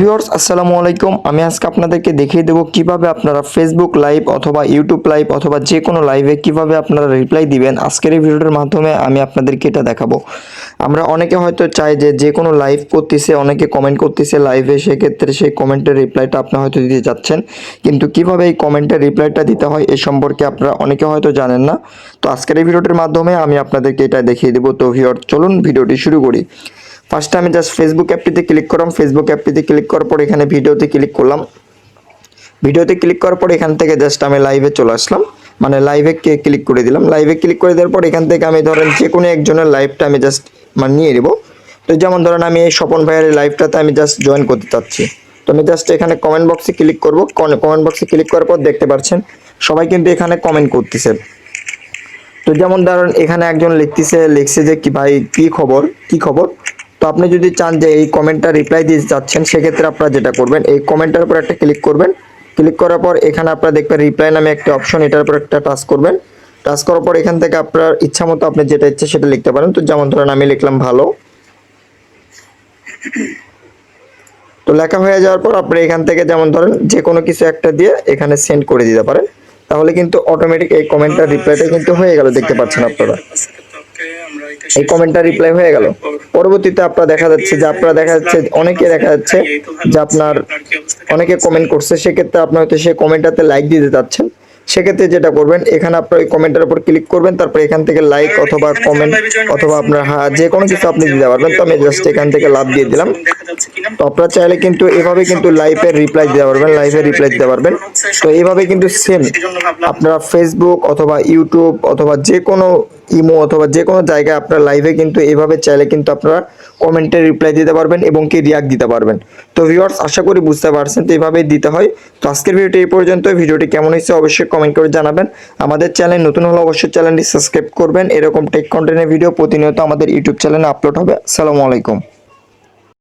Viewers, আসসালামু আলাইকুম। আমি আজকে আপনাদেরকে দেখিয়ে দেবো কীভাবে আপনারা ফেসবুক লাইভ অথবা ইউটিউব লাইভ অথবা যে কোনো লাইভে কীভাবে আপনারা রিপ্লাই দিবেন। আজকের এই ভিডিওর মাধ্যমে আমি আপনাদেরকে এটা দেখাবো। আমরা অনেকে হয়তো চাই যে যে কোনো লাইভ করতেছে, অনেকে কমেন্ট করতেছে লাইভে সেক্ষেত্রে সেই কমেন্টের রিপ্লাইটা আপনি হয়তো দিতে যাচ্ছেন। কিন্তু কীভাবে এই কমেন্টের রিপ্লাইটা দিতে হয় এ সম্পর্কে আপনারা অনেকে হয়তো জানেন না। তো আজকের এই ভিডিওটির মাধ্যমে আমি আপনাদেরকে এটা দেখিয়ে দেবো। তো ভিউয়ার চলুন ভিডিওটি শুরু করি। ফার্স্টে আমি জাস্ট ফেসবুক অ্যাপটিতে ক্লিক করলাম। ফেসবুক অ্যাপটিতে ক্লিক করার পর এখানে ভিডিওতে ক্লিক করলাম। ভিডিওতে ক্লিক করার পর এখান থেকে জাস্ট আমি লাইভে চলে আসলাম। মানে লাইভে ক্লিক করে দিলাম। লাইভে ক্লিক করে দেওয়ার পর এখান থেকে আমি ধরেন যে কোনো একজনের লাইভটা আমি জাস্ট মানে নিয়ে নেব। তো যেমন ধরেন আমি এই স্বপন ভাইয়ের লাইভটাতে আমি জাস্ট জয়েন করতে চাচ্ছি। তো আমি জাস্ট এখানে কমেন্ট বক্সে ক্লিক করব। কমেন্ট বক্সে ক্লিক করার পর দেখতে পাচ্ছেন, সবাই কিন্তু এখানে কমেন্ট করতেছে। তো যেমন ধরেন এখানে একজন লিখতেছে, লিখছে যে কি ভাই, কি খবর? কি খবর? তো আপনি যদি চান যে এই কমেন্টটা রিপ্লাই দিতে চাচ্ছেন সেক্ষেত্রে আপনারা যেটা করবেন, এই কমেন্টের উপর একটা ক্লিক করবেন। ক্লিক করার পর এখানে আপনারা দেখবেন রিপ্লাই নামে একটা অপশন এটার উপর একটা টাচ করবেন। টাচ করার পর এখান থেকে আপনার ইচ্ছা মতো আপনি যেটা ইচ্ছে সেটা লিখতে পারেন। তো যেমন ধরেন আমি লিখলাম ভালো। তো লেখা হয়ে যাওয়ার পর আপনি এখান থেকে যেমন ধরেন যে কোনো কিছু একটা দিয়ে এখানে সেন্ড করে দিতে পারেন। তাহলে কিন্তু অটোমেটিক এই কমেন্টটা রিপ্লাইটা কিন্তু হয়ে গেল, দেখতে পাচ্ছেন আপনারা। এই কমেন্টটা রিপ্লাই হয়ে গেল। পরবর্তীতে আপনারা দেখা যাচ্ছে যে আপনারা দেখা যাচ্ছে, অনেকে দেখা যাচ্ছে যে আপনার অনেকে কমেন্ট করছে, সেক্ষেত্রে আপনার হয়তো সেই কমেন্টটাতে লাইক দিতে চাচ্ছেন। সেক্ষেত্রে যেটা করবেন, এখানে আপনার ওই কমেন্টের উপর ক্লিক করবেন, তারপর এখান থেকে লাইক অথবা কমেন্ট অথবা আপনার হ্যাঁ যে কোনো কিছু আপনি দিতে পারবেন। তো আমি জাস্ট এখান থেকে লাভ দিয়ে দিলাম। তো আপনারা চাইলে কিন্তু এভাবে কিন্তু লাইভের রিপ্লাই দিতে পারবেন লাইভের রিপ্লাই দিতে পারবেন। তো এইভাবে কিন্তু সেম আপনারা ফেসবুক অথবা ইউটিউব অথবা যে কোনো ইমো অথবা যে কোনো জায়গায় আপনার লাইভে কিন্তু এভাবে চাইলে কিন্তু আপনারা কমেন্টে রিপ্লাই দিতে পারবেন এবং কি রিয়াক্ট দিতে পারবেন। তো ভিউয়ার্স আশা করি বুঝতে পারছেন তো এইভাবেই দিতে হয়। তো আজকের ভিডিওটি এই পর্যন্ত। ভিডিওটি কেমন হয়েছে অবশ্যই কমেন্ট করে জানাবেন। আমাদের চ্যানেল নতুন হলে অবশ্যই চ্যানেলটি সাবস্ক্রাইব করবেন। এরকম টেক কন্টেন্টের ভিডিও প্রতিনিয়ত আমাদের ইউটিউব চ্যানেলে আপলোড হবে। আসসালামু আলাইকুম।